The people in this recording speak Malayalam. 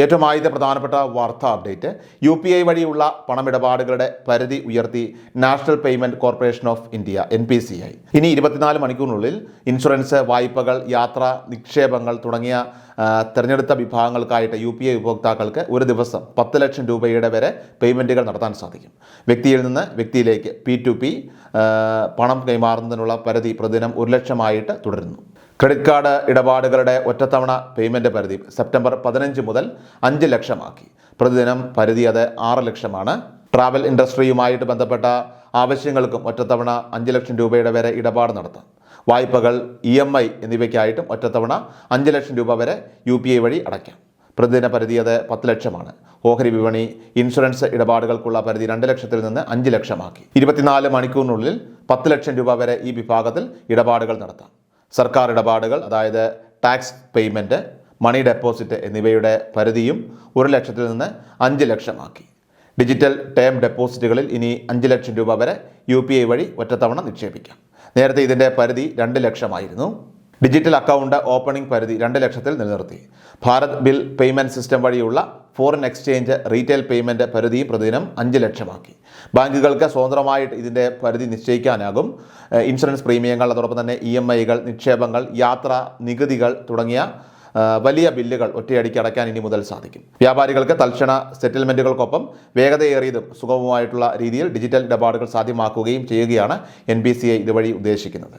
ഏറ്റവും ആദ്യത്തെ പ്രധാനപ്പെട്ട വാർത്താ അപ്ഡേറ്റ്. യു പി ഐ വഴിയുള്ള പണമിടപാടുകളുടെ പരിധി ഉയർത്തി national payment corporation of India N P C I. ഇനി ഇരുപത്തിനാല് മണിക്കൂറിനുള്ളിൽ ഇൻഷുറൻസ് വായ്പകൾ യാത്ര നിക്ഷേപങ്ങൾ തുടങ്ങിയ തിരഞ്ഞെടുത്ത വിഭാഗങ്ങൾക്കായിട്ട് യു പി ഐ ഉപഭോക്താക്കൾക്ക് ഒരു ദിവസം പത്ത് ലക്ഷം രൂപയുടെ വരെ പേയ്മെന്റുകൾ നടത്താൻ സാധിക്കും. വ്യക്തിയിൽ നിന്ന് വ്യക്തിയിലേക്ക് പി ടു പി പണം കൈമാറുന്നതിനുള്ള പരിധി പ്രതിദിനം ഒരു ലക്ഷമായിട്ട് തുടരുന്നു. ക്രെഡിറ്റ് കാർഡ് ഇടപാടുകളുടെ ഒറ്റത്തവണ പേയ്മെന്റ് പരിധി സെപ്റ്റംബർ പതിനഞ്ച് മുതൽ അഞ്ച് ലക്ഷമാക്കി. പ്രതിദിനം പരിധി അത് ആറ് ലക്ഷമാണ്. ട്രാവൽ ഇൻഡസ്ട്രിയുമായിട്ട് ബന്ധപ്പെട്ട ആവശ്യങ്ങൾക്കും ഒറ്റത്തവണ അഞ്ച് ലക്ഷം രൂപയുടെ വരെ ഇടപാട് നടത്താം. വായ്പകൾ ഇ എം ഐ എന്നിവയ്ക്കായിട്ടും ഒറ്റത്തവണ അഞ്ച് ലക്ഷം രൂപ വരെ യു പി ഐ വഴി അടയ്ക്കാം. പ്രതിദിന പരിധി അത് പത്ത് ലക്ഷമാണ്. ഓഹരി വിപണി ഇൻഷുറൻസ് ഇടപാടുകൾക്കുള്ള പരിധി രണ്ട് ലക്ഷത്തിൽ നിന്ന് അഞ്ച് ലക്ഷമാക്കി. ഇരുപത്തിനാല് മണിക്കൂറിനുള്ളിൽ പത്ത് ലക്ഷം രൂപ വരെ ഈ വിഭാഗത്തിൽ ഇടപാടുകൾ നടത്താം. സർക്കാർ ഇടപാടുകൾ അതായത് ടാക്സ് പേയ്മെന്റ് മണി ഡെപ്പോസിറ്റ് എന്നിവയുടെ പരിധിയും ഒരു ലക്ഷത്തിൽ നിന്ന് അഞ്ച് ലക്ഷമാക്കി. ഡിജിറ്റൽ ടേം ഡെപ്പോസിറ്റുകളിൽ ഇനി അഞ്ച് ലക്ഷം രൂപ വരെ യു പി ഐ വഴി ഒറ്റത്തവണ നിക്ഷേപിക്കാം. നേരത്തെ ഇതിന്റെ പരിധി രണ്ട് ലക്ഷമായിരുന്നു. ഡിജിറ്റൽ അക്കൗണ്ട് ഓപ്പണിംഗ് പരിധി രണ്ട് ലക്ഷത്തിൽ നിലനിർത്തി. ഭാരത് ബിൽ പേയ്മെന്റ് സിസ്റ്റം വഴിയുള്ള ഫോറിൻ എക്സ്ചേഞ്ച് റീറ്റെയിൽ പേയ്മെന്റ് പരിധിയും പ്രതിദിനം അഞ്ച് ലക്ഷമാക്കി. ബാങ്കുകൾക്ക് സ്വതന്ത്രമായിട്ട് ഇതിന്റെ പരിധി നിശ്ചയിക്കാനാകും. ഇൻഷുറൻസ് പ്രീമിയങ്ങൾ അതോടൊപ്പം തന്നെ ഇ എം ഐകൾ നിക്ഷേപങ്ങൾ യാത്ര നികുതികൾ തുടങ്ങിയ വലിയ ബില്ലുകൾ ഒറ്റയടിക്ക് അടയ്ക്കാൻ ഇനി മുതൽ സാധിക്കും. വ്യാപാരികൾക്ക് തൽക്ഷണ സെറ്റിൽമെന്റുകൾക്കൊപ്പം വേഗതയേറിയതും സുഗമമായിട്ടുള്ള രീതിയിൽ ഡിജിറ്റൽ ഇടപാടുകൾ സാധ്യമാക്കുകയും ചെയ്യുകയാണ് എൻ ബി സി ഐ ഇതുവഴി ഉദ്ദേശിക്കുന്നത്.